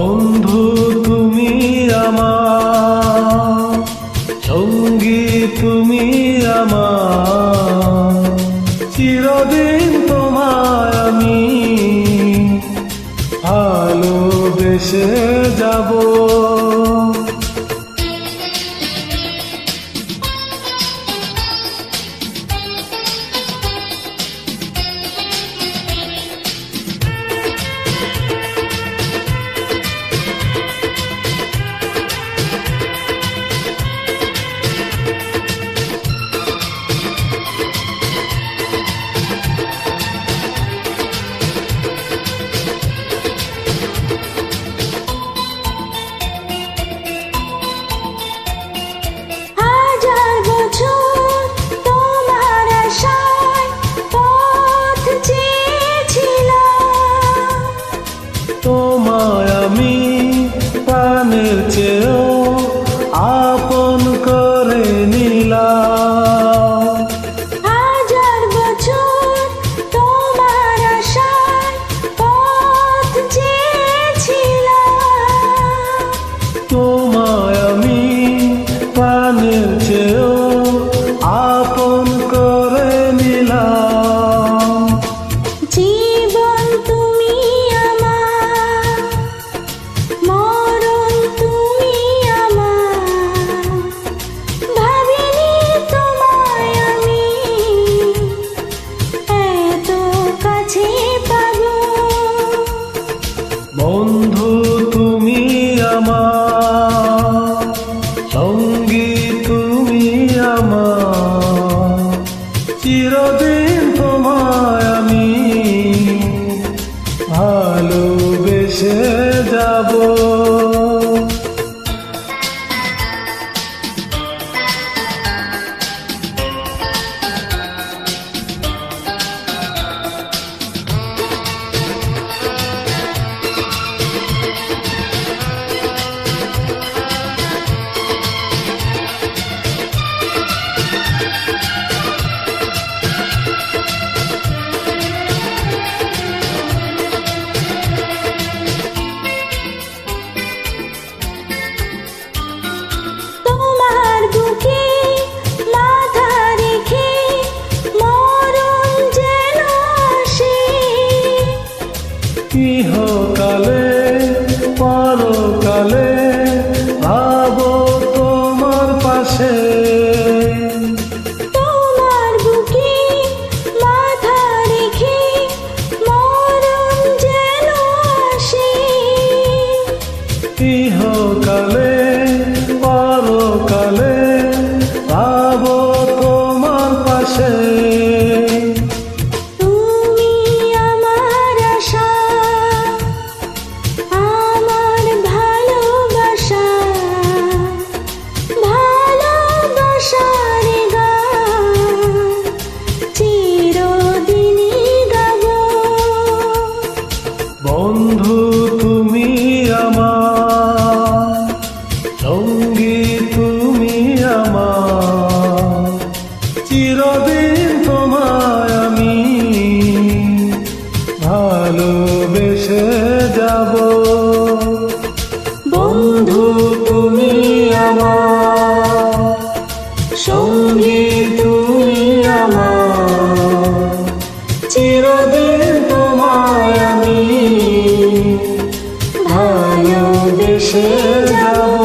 বন্ধু তুমি আমার। সঙ্গী তুমি আমার। চিরদিন তোমার আমি ভালোবেসে যাব। সঙ্গী তুমি আমার। চিরদিন তোমায় আমি ভালোবেসে যাব। পরকালে ভালোবেসে যাব। বন্ধু তুমি আমার সঙ্গী তুমি আমার। চিরদিন তোমায় আমি ভালোবেসে যাব।